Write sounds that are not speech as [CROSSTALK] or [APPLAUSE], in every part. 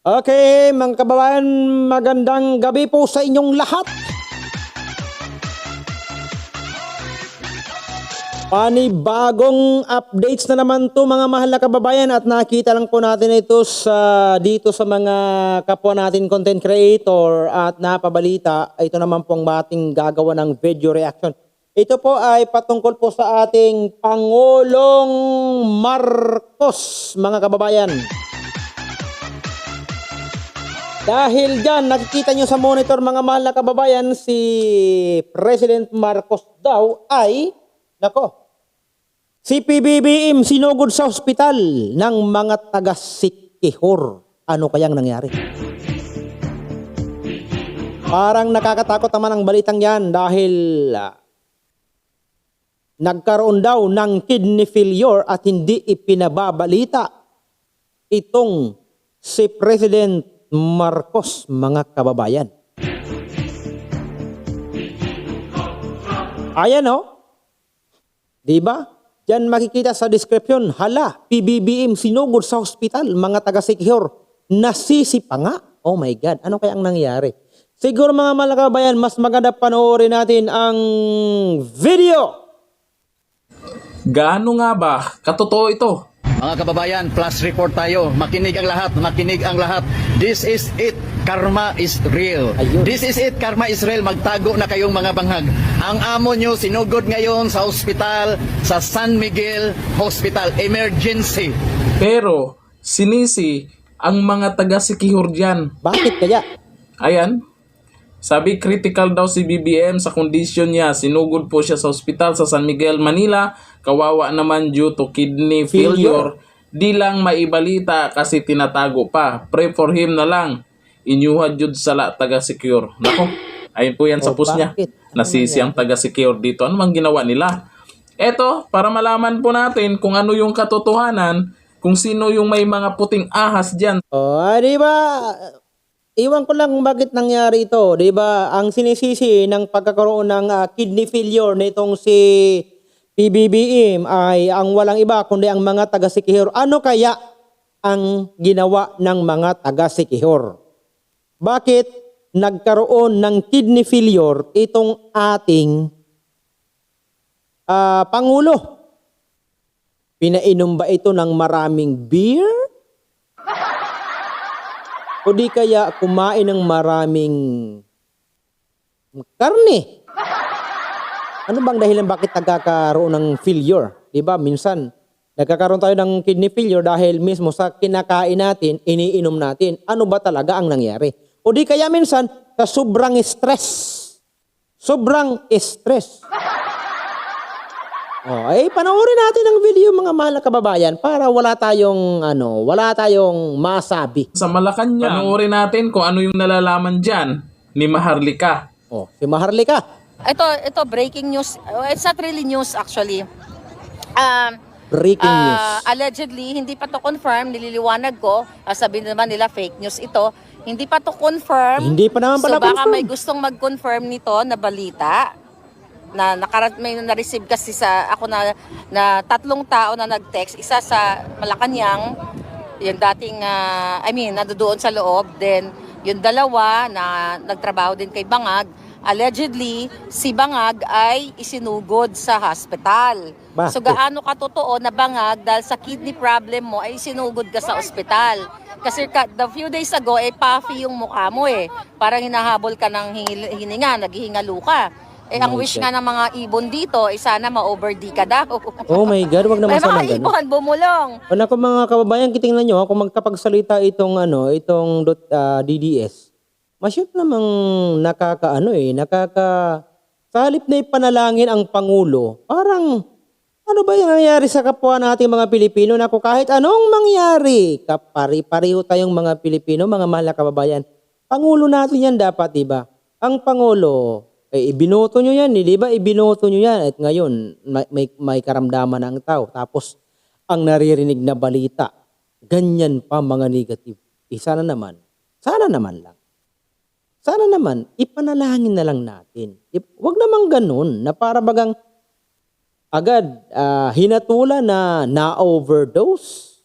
Okay, mga kababayan, magandang gabi po sa inyong lahat. Panibagong updates na naman to mga mahal na kababayan at nakita lang po natin ito sa dito sa mga kapwa natin content creator at napabalita. Ito naman po ang ating gagawa ng video reaction. Ito po ay patungkol po sa ating Pangulong Marcos mga kababayan. Dahil dyan, nakikita nyo sa monitor mga mahal na kababayan, si President Marcos daw ay, nako, si PBBM sinugod sa ospital ng mga taga-Sikihor. Ano kayang nangyari? Parang nakakatakot naman ang balitang yan dahil ah, nagkaroon daw ng kidney failure at hindi ipinababalita itong si President Marcos, mga kababayan. Ayan o. Di ba? Diyan makikita sa description, hala, PBBM sinugod sa hospital, mga taga-Sikihor, nasisi pa nga. Oh my God, ano kaya ang nangyari? Siguro mga kababayan, mas maganda panoorin natin ang video. Gaano nga ba? Katotoo ito. Mga kababayan, plus report tayo. Makinig ang lahat, makinig ang lahat. This is it. Karma is real. Ayun. This is it. Karma is real. Magtago na kayong mga banghag. Ang amo nyo sinugod ngayon sa ospital, sa San Miguel Hospital. Emergency. Pero, sinisi ang mga taga-sikihor dyan. Bakit kaya? Ayan. Sabi critical daw si BBM sa kondisyon niya. Sinugod po siya sa ospital sa San Miguel, Manila. Kawawa naman due to kidney failure. Di lang maibalita kasi tinatago pa. Pray for him na lang. Inyuha jud sa la taga-secure. Nako, ayun po yan sa Oh, post niya. bakit? Nasisi ang taga-secure dito. Ano mang ginawa nila? Eto, para malaman po natin kung ano yung katotohanan, kung sino yung may mga puting ahas dyan Oh, di ba? Iwan ko lang bakit nangyari ito, di ba? Ang sinisisi ng pagkakaroon ng ah, kidney failure nitong si PBBM ay ang walang iba kundi ang mga taga-Sikihor. Ano kaya ang ginawa ng mga taga-Sikihor? Bakit nagkaroon ng kidney failure itong ating ah, Pangulo? Pinainom ba ito ng maraming beer? O di kaya kumain ng maraming karne? Ano bang dahilan bakit nagkakaroon ng failure? Di ba? Minsan, nagkakaroon tayo ng kidney failure dahil mismo sa kinakain natin, iniinom natin. Ano ba talaga ang nangyari? O di kaya minsan, sa sobrang stress. Sobrang stress. Oh, ay panoorin natin ang video mga mahal na kababayan para wala tayong ano, wala tayong masabi. sa Malacanang. Panoorin natin kung ano yung nalalaman dyan ni Maharlika. Oh, si Maharlika. Ito, ito breaking news. Uh, It's not really news actually. Um, Breaking news. ah, allegedly, hindi pa to confirm, nililiwanag ko. Uh, sabi naman nila fake news ito. Hindi pa to confirm. Hindi pa naman pala So baka confirm. may gustong mag-confirm nito na balita na nakarat may na-receive kasi sa ako na na tatlong tao na nag-text. Isa sa Malacanang yung dating ah, I mean nandoon sa loob. Then yung dalawa na nagtrabaho din kay Bangag allegedly si Bangag ay isinugod sa hospital. Bakit? so gaano ka totoo na Bangag dahil sa kidney problem mo ay isinugod ka sa ospital kasi ka, the few days ago eh puffy yung mukha mo eh. Parang hinahabol ka ng hininga naghihingalo ka eh, ang wish nga ng mga ibon dito, eh sana ma-over D ka daw. [LAUGHS] Oh my God, wag naman May sana mga ganun. ibon, bumulong. O naku mga kababayan, kitingnan nyo, ha, kung magkapagsalita itong ano, itong dot, ah, DDS, masyot namang nakakaano eh, nakaka... Sa halip na ipanalangin ang Pangulo, parang ano ba yung nangyari sa kapwa nating mga Pilipino? Naku, kahit anong mangyari, kapari-pareho tayong mga Pilipino, mga mahal na kababayan, Pangulo natin yan dapat, di ba? Ang Pangulo, eh, ibinoto nyo yan, eh, di ba? Ibinoto nyo yan. At ngayon, may, may, karamdaman ang tao. Tapos, ang naririnig na balita, ganyan pa mga negative. Eh, sana naman, sana naman lang. Sana naman, ipanalangin na lang natin. Huwag namang ganun, na para bagang agad ah, hinatula na na-overdose.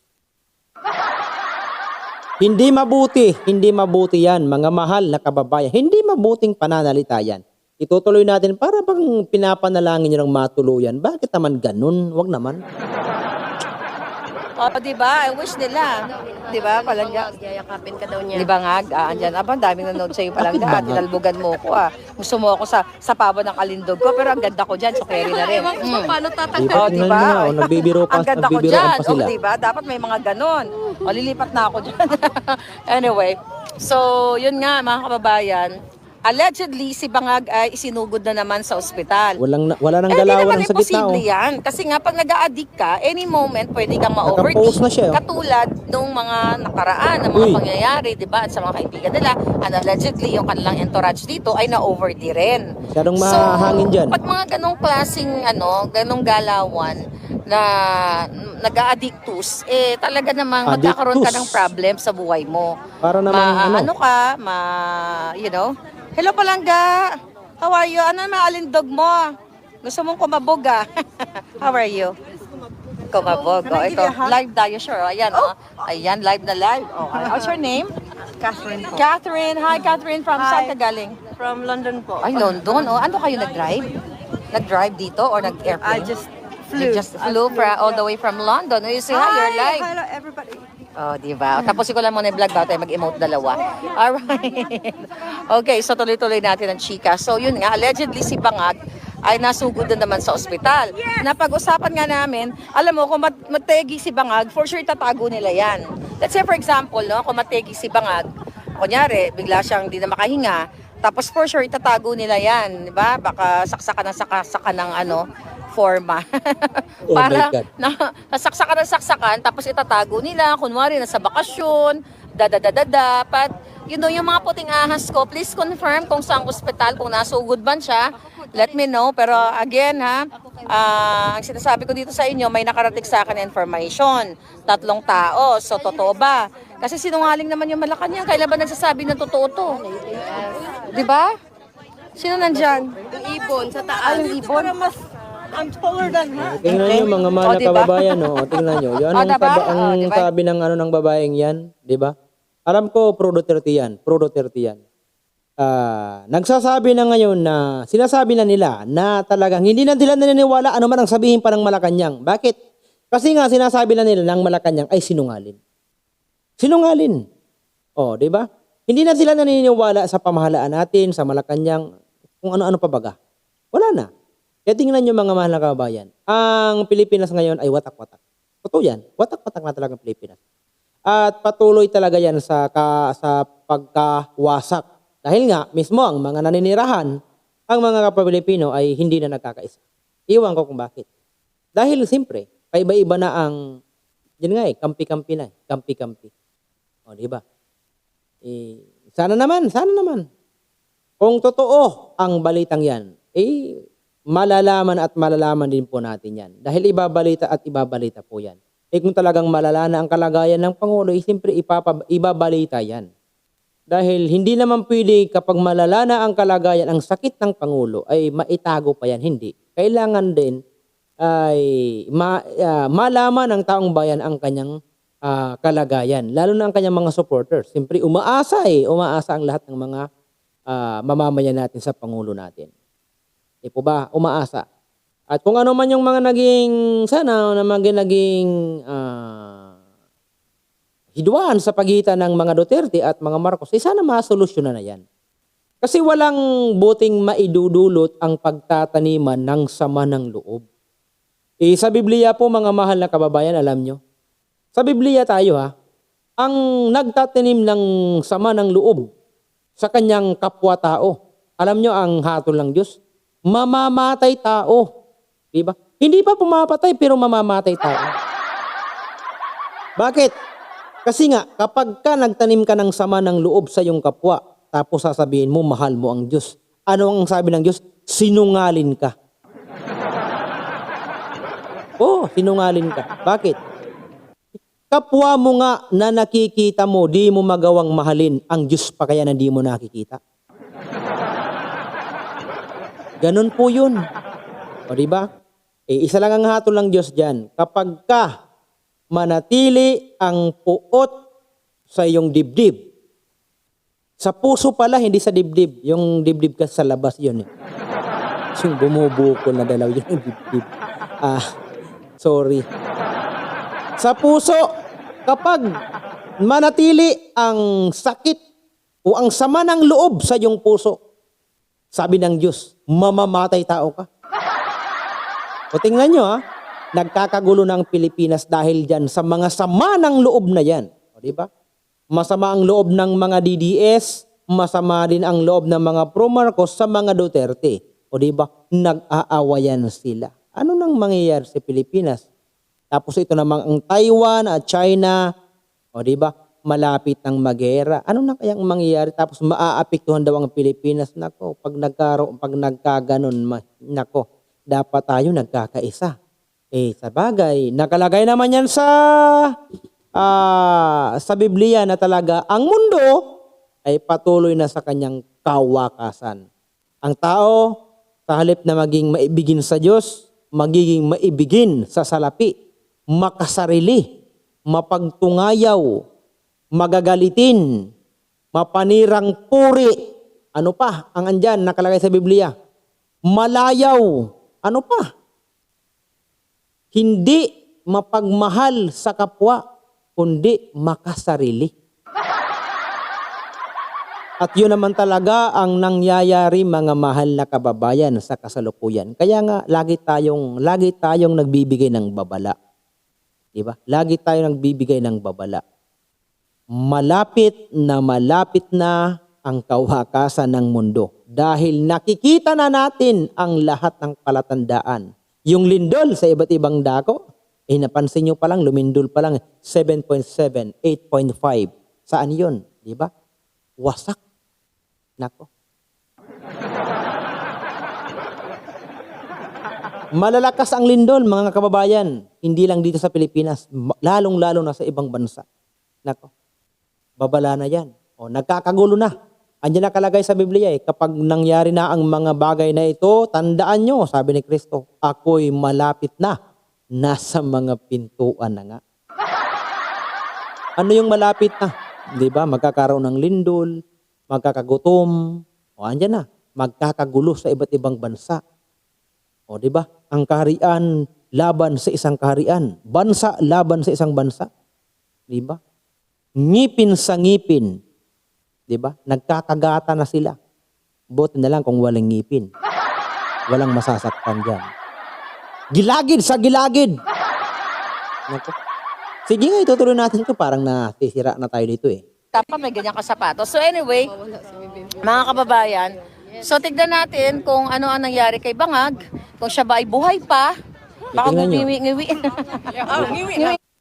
Hindi mabuti, hindi mabuti yan, mga mahal na kababayan. Hindi mabuting pananalita yan. Itutuloy natin para bang pinapanalangin nyo ng matuluyan. Bakit naman ganun? Wag naman. O, di ba? I wish nila. Di ba, palangga? Yayakapin ka daw niya. Di ba nga, ah, andyan, abang daming nanood sa'yo palangga. Tinalbugan mo ko ah. Gusto mo ako sa sa pabo ng kalindog ko, pero ang ganda ko dyan, so carry na rin. Ewan ko Mm. pa paano? Oh, Tingnan di ba? nga, oh, nagbibiro pa, Ang ganda ko dyan. sila. Oh, di ba? Dapat may mga ganon. O, lilipat na ako dyan. [LAUGHS] anyway, so, yun nga, mga kababayan. Allegedly, si Bangag ay isinugod na naman sa ospital. Walang, na- wala nang Eh, galawan ng sa gitna. imposible Oh. yan. Kasi nga, pag nag-a-addict ka, any moment, pwede kang ma-overtake. na siya, oh. Katulad nung mga nakaraan, ng mga Uy. pangyayari, di ba? At sa mga kaibigan nila, and allegedly, yung kanilang entourage dito ay na-overtake rin. Masyadong mahangin dyan. Pag mga ganong klaseng, ano, ganong galawan, na nag-a-addictus, eh talaga namang magkakaroon ka ng Addictus. problem sa buhay mo. Para naman, ma, ano? ano ka, ma, you know, hello palangga, how are you? Ano maalindog mo? Gusto mong kumabog ah. [LAUGHS] how are you? Kumabog. Oh, ito, live tayo, sure. Ayan, oh. Ayan, live na live. Okay. What's your name? Catherine po. Catherine. Hi, Catherine. From saan Hi. ka galing? From London po. Ay, London. Oh, ano kayo nag-drive? Nag-drive dito or nag-airplane? I just You flew. just flew fra- all the way from London. Oh, You say hi, you're live. Hello everybody. Oh, di ba? Tapos ko lang muna yung vlog bago tayo mag-emote dalawa. Alright. [LAUGHS] Okay, so tuloy-tuloy natin ang chika. So yun nga, allegedly si Bangag ay nasugod na naman sa ospital. Napag-usapan nga namin, alam mo, kung mat- mategi si Bangag, for sure tatago nila yan. Let's say for example, no, kung mategi si Bangag, kunyari, bigla siyang di na makahinga, tapos for sure itatago nila yan, di ba? Baka saksakan ng saksakan ng ano, forma. Oh Para na saksakan ng saksakan tapos itatago nila. Kunwari nasa bakasyon dadadadada. Pat you know yung mga puting ahas ko. Please confirm kung saan ospital kung nasugod man siya. Let me know. Pero again ha ah, ang sinasabi ko dito sa inyo may nakarating sa akin information. Tatlong tao. So totoo ba? Kasi sinungaling naman yung Malacanang. Kailan ba nagsasabi na totoo to? Di ba? Sino nandyan? Yung ibon sa taas. Ay, yung ibon. mas, I'm taller than her. Tingnan nyo mga mahal Oh, na diba? kababayan, no? tingnan nyo. Yan [LAUGHS] Oh, ang, diba? taba- ang Oh, diba? sabi ng ano ng babaeng yan, di ba? Alam ko pro Duterte yan, pro Duterte yan. Ah, nagsasabi na ngayon na sinasabi na nila na talagang hindi na nila naniniwala ano man ang sabihin pa ng Malacanang. Bakit? Kasi nga sinasabi na nila ng Malacanang ay sinungalin. Sinungalin. Oh, di ba? Hindi na sila naniniwala sa pamahalaan natin, sa Malacanang, kung ano-ano pa baga. Wala na. Kaya tingnan nyo mga mahal na kababayan, ang Pilipinas ngayon ay watak-watak. Totoo yan, watak-watak na talaga ang Pilipinas. At patuloy talaga yan sa, ka, sa pagkawasak. Dahil nga, mismo ang mga naninirahan, ang mga kapilipino ay hindi na nagkakaisa. Iwan ko kung bakit. Dahil siyempre, paiba-iba na ang, yun nga eh, kampi-kampi na eh, kampi-kampi. O, di ba? Eh, sana naman, sana naman. Kung totoo ang balitang yan, eh, malalaman at malalaman din po natin yan. Dahil ibabalita at ibabalita po yan. Eh kung talagang malala na ang kalagayan ng Pangulo, eh, siyempre ipapa, ibabalita yan. Dahil hindi naman pwede kapag malala na ang kalagayan, ang sakit ng Pangulo, ay maitago pa yan. Hindi. Kailangan din ay ma, ah, malaman ng taong bayan ang kanyang ah, kalagayan. Lalo na ang kanyang mga supporters. Siyempre umaasa eh. Umaasa ang lahat ng mga ah, mamamayan natin sa Pangulo natin. Di po ba? Umaasa. At kung ano man yung mga naging, sana na mga naging ah, hidwaan sa pagitan ng mga Duterte at mga Marcos, eh sana masolusyonan na yan. Kasi walang buting maidudulot ang pagtataniman ng sama ng loob. Eh, sa Biblia po mga mahal na kababayan, alam nyo, sa Biblia tayo ha, ang nagtatanim ng sama ng loob sa kanyang kapwa-tao, alam nyo ang hatol ng Diyos, mamamatay tao. Diba? Hindi pa pumapatay pero mamamatay tao. Bakit? Kasi nga, kapag ka nagtanim ka ng sama ng loob sa iyong kapwa, tapos sasabihin mo, mahal mo ang Diyos. Ano ang sabi ng Diyos? Sinungalin ka. Oo, sinungalin ka. Bakit? Kapwa mo nga na nakikita mo, di mo magawang mahalin ang Diyos pa kaya na di mo nakikita. Ganun po yun. O di ba? Eh, isa lang ang hatol ng Diyos dyan. Kapag ka manatili ang puot sa iyong dibdib. Sa puso pala, hindi sa dibdib. Yung dibdib ka sa labas yun eh. [LAUGHS] Yung bumubukol na dalaw yun yung dibdib. Ah, sorry. Sa puso, kapag manatili ang sakit o ang sama ng loob sa iyong puso, sabi ng Diyos, mamamatay tao ka. O tingnan nyo ha, nagkakagulo ng Pilipinas dahil dyan sa mga sama ng loob na yan. O di ba? Masama ang loob ng mga DDS, masama din ang loob ng mga pro Marcos sa mga Duterte. O di ba? Nag-aawayan sila. Ano nang mangyayari sa Pilipinas? Tapos ito namang ang Taiwan at China, o di ba? Malapit ng magera. Ano na kayang mangyayari? Tapos maaapektuhan daw ang Pilipinas. Nako, pag nagkaroon, pag nagkaganon, nako, dapat tayo nagkakaisa. Eh, sa bagay, nakalagay naman yan sa ah, sa Biblia na talaga ang mundo ay patuloy na sa kanyang kawakasan. Ang tao, sa halip na maging maibigin sa Diyos, magiging maibigin sa salapi, makasarili, mapagtungayaw, magagalitin, mapanirang puri. Ano pa ang andyan nakalagay sa Biblia? Malayaw. Ano pa? Hindi mapagmahal sa kapwa, kundi makasarili. At yun naman talaga ang nangyayari mga mahal na kababayan sa kasalukuyan. Kaya nga lagi tayong lagi tayong nagbibigay ng babala. 'Di ba? Lagi tayong nagbibigay ng babala. Malapit na malapit na ang kawakasan ng mundo dahil nakikita na natin ang lahat ng palatandaan. Yung lindol sa iba't ibang dako, eh napansin nyo pa lang, lumindol pa lang 7.7, 8.5. Saan yun? Di ba? Wasak. Nako. Malalakas ang lindol, mga kababayan. Hindi lang dito sa Pilipinas, lalong-lalo na sa ibang bansa. Nako. Babala na yan. O, nagkakagulo na. Andiyan nakalagay sa Biblia eh, kapag nangyari na ang mga bagay na ito, tandaan nyo, sabi ni Kristo, ako'y malapit na. Nasa mga pintuan na nga. [LAUGHS] Ano yung malapit na? Di ba? Magkakaroon ng lindol, magkakagutom, o andyan na, magkakagulo sa iba't ibang bansa. O di ba? Ang kaharian laban sa isang kaharian, bansa laban sa isang bansa. Di ba? Ngipin sa ngipin. Di ba? Nagkakagata na sila. Buti na lang kung walang ngipin. Walang masasaktan dyan. Gilagid sa gilagid. Naku. Sige nga, itutuloy natin ito. Parang nasisira na tayo dito eh. Dapat may ganyan ka sapatos. So anyway, mga kababayan, so tignan natin kung ano ang nangyari kay Bangag, kung siya ba ay buhay pa, baka Titingnan gumiwi-ngiwi. [LAUGHS]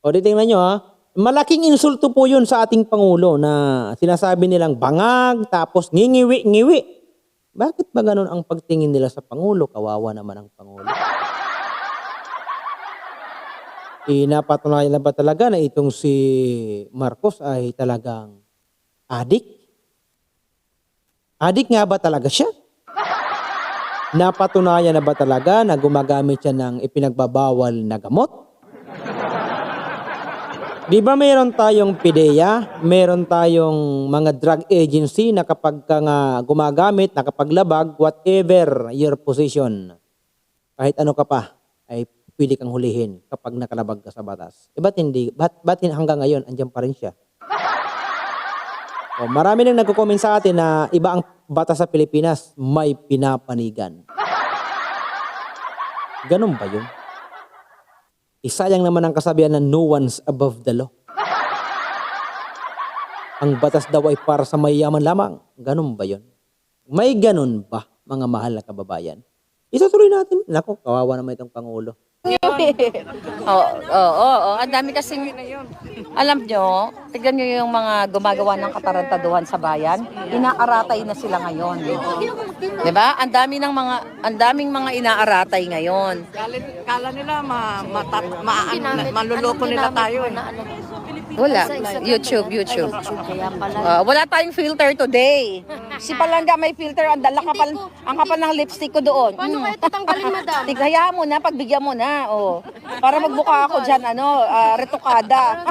O di tingnan nyo ha. Malaking insulto po yun sa ating Pangulo na sinasabi nilang bangag tapos ngingiwi-ngiwi. Bakit ba ganun ang pagtingin nila sa Pangulo? Kawawa naman ang Pangulo. [LAUGHS] Eh, napatunayan na ba talaga na itong si Marcos ay talagang adik? Adik nga ba talaga siya? Napatunayan na ba talaga na gumagamit siya ng ipinagbabawal na gamot? Di ba mayroon tayong PIDEA, mayroon tayong mga drug agency na kapag ka nga gumagamit, nakapaglabag, whatever your position, kahit ano ka pa, ay pwede kang hulihin kapag nakalabag ka sa batas. E ba't hindi? Ba't, ba't hanggang ngayon, andyan pa rin siya? O, marami nang nagko-comment sa atin na iba ang batas sa Pilipinas, may pinapanigan. Ganun ba yun? Isayang naman ang kasabihan na no one's above the law. Ang batas daw ay para sa mayayaman lamang. Ganun ba yun? May ganun ba, mga mahal na kababayan? Itutuloy natin. Nako, kawawa naman itong Pangulo. Oo, oo, oo. Ang dami kasing, alam nyo, tignan nyo yung mga gumagawa ng katarantaduhan sa bayan. Inaaratay na sila ngayon. Di ba? Ang dami ng mga, ang daming mga inaaratay ngayon. Kala nila ma, matat, ma, maluloko nila tayo. eh. Wala. YouTube, YouTube. Uh, wala tayong filter today. Si Palangga may filter, ang dala kapal, ang kapal ng lipstick ko doon. Paano kaya tatanggalin, madam? Tigaya mo na, pagbigyan mo na. Oh. Para magbuka ako dyan, ano, ah, retokada.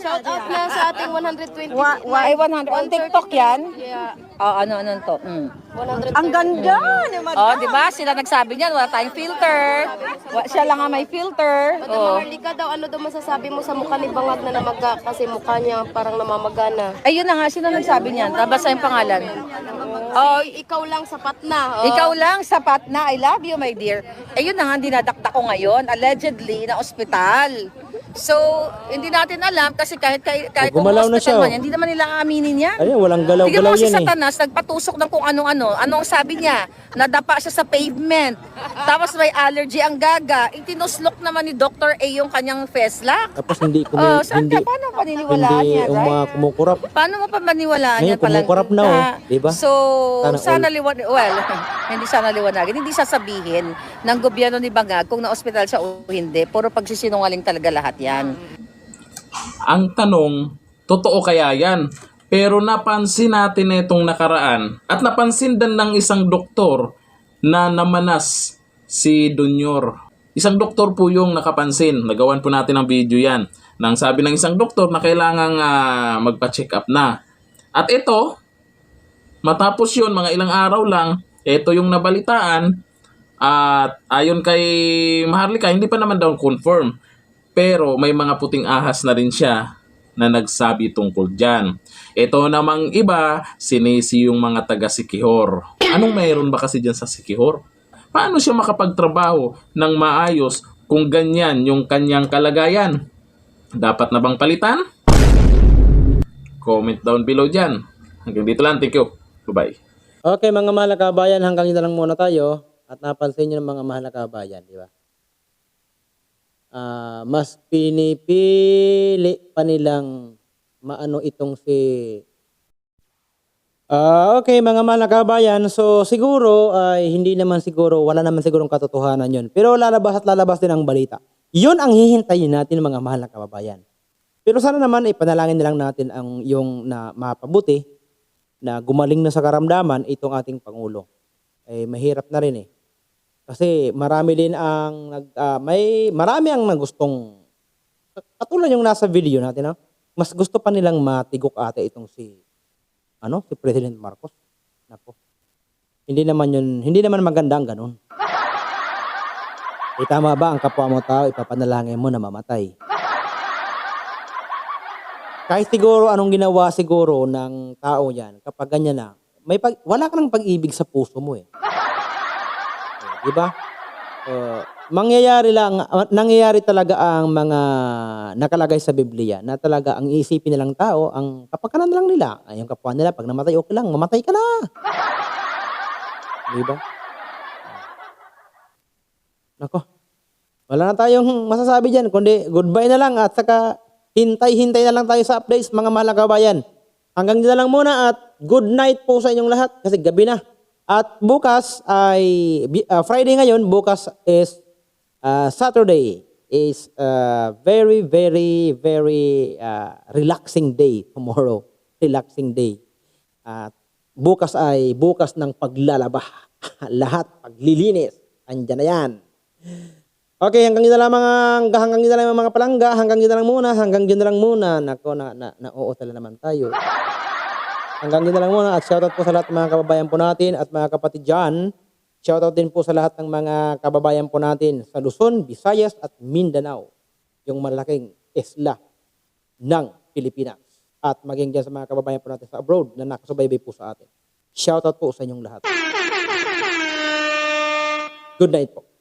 Shout out na sa ating 120. Ay, 100. On TikTok yan? Yeah, Oh, ano, ano to? Mm. 130. Ang ganda ni Madam. Oh, di ba? Sila nagsabi niyan, wala tayong filter. Wa- Siya lang ang may filter. Madam Oh. Marlica daw, ano daw masasabi mo sa mukha ni Bangag na namaga kasi mukha niya parang namamagana. Ayun na nga, sino nagsabi niyan? Nabasa yung pangalan. Oh, ikaw lang sapat na. Oh. Ikaw lang, sapat na. I love you, my dear. Ayun na nga, dinadakta ko ngayon. Allegedly, na ospital. So, hindi natin alam kasi kahit kahit, kahit kung Gumalaw na siya, man oh. hindi naman nila aaminin yan. Ayun, walang galaw-galaw si yan eh. Satanas, nagpatusok ng kung ano-ano. Anong sabi niya? Nadapa siya sa pavement. Tapos may allergy ang gaga. Itinuslok naman ni Dr. A yung kanyang feslock. Tapos hindi ko [LAUGHS] Oh, saan hindi ka? Paano paniniwalaan hindi yung right? kumukurap. Paano mo pa maniwalaan Ngayon, kumukurap na, oh. Diba? So, Sana sana liwan, well, [LAUGHS] hindi sana liwanagin. Hindi sasabihin ng gobyerno ni Bangag kung na-hospital siya o hindi. Puro pagsisinungaling talaga lahat yan. Ang tanong, totoo kaya yan? Pero napansin natin itong nakaraan at napansin din ng isang doktor na namanas si Dunyor. Isang doktor po yung nakapansin. Nagawan po natin ng video yan. Nang sabi ng isang doktor na kailangang ah, magpa-check up na. At ito, matapos yun, mga ilang araw lang, ito yung nabalitaan. At ayon kay Maharlika, hindi pa naman daw confirm. Pero may mga puting ahas na rin siya na nagsabi tungkol dyan. Ito namang iba, sinisi yung mga taga Sikihor. Anong mayroon ba kasi dyan sa Sikihor? Paano siya makapagtrabaho ng maayos kung ganyan yung kanyang kalagayan? Dapat na bang palitan? Comment down below dyan. Hanggang dito lang. Thank you. Bye-bye. Okay, mga mahal na kabayan, hanggang dito lang muna tayo. At napansin nyo ng mga mahal na kabayan, di ba? Ah, mas pinipili pa nilang maano itong si... Ah, okay, mga mahal na kabayan. So, siguro, ay hindi naman siguro, wala naman sigurong katotohanan yun. Pero lalabas at lalabas din ang balita. Yun ang hihintayin natin, mga mahal na kababayan. Pero sana naman, ipanalangin na lang natin ang yung na mapabuti na gumaling na sa karamdaman itong ating Pangulo. Eh, mahirap na rin eh. Kasi marami din ang nag, ah, may marami ang nagustong katulad yung nasa video natin, no? mas gusto pa nilang matigok ate itong si ano, si President Marcos. Nako. Hindi naman yun, hindi naman maganda ang ganun. Eh, tama ba ang kapwa mo tao, ipapanalangin mo na mamatay? Kahit siguro anong ginawa siguro ng tao yan, kapag ganyan na, may pag, wala ka ng pag-ibig sa puso mo eh. Di ba? Uh, mangyayari lang, uh, nangyayari talaga ang mga nakalagay sa Biblia na talaga ang iisipin nilang tao, ang kapakanan lang nila. Ay, yung kapwa nila, pag namatay, okay lang, mamatay ka na. Di ba? Nako. Wala na tayong masasabi dyan, kundi goodbye na lang at saka hintay-hintay na lang tayo sa updates mga mahal na kabayan. Hanggang dito lang muna at good night po sa inyong lahat kasi gabi na. At bukas ay ah, Friday ngayon, bukas is ah, Saturday is ah, very very very ah, relaxing day [LAUGHS] tomorrow. Relaxing day. At bukas ay bukas ng paglalaba. [LAUGHS] Lahat paglilinis. Andiyan na yan. Okay, hanggang dito lang mga hanggang dito lang mga palangga, hanggang dito lang muna, hanggang dito lang muna. Nako na na, na oo naman tayo. Hanggang dito lang muna at shoutout po sa lahat ng mga kababayan po natin at mga kapatid dyan. Shoutout din po sa lahat ng mga kababayan po natin sa Luzon, Visayas at Mindanao. Yung malaking isla ng Pilipinas. At maging dyan sa mga kababayan po natin sa abroad na nakasubaybay po sa atin. Shoutout po sa inyong lahat. Good night po.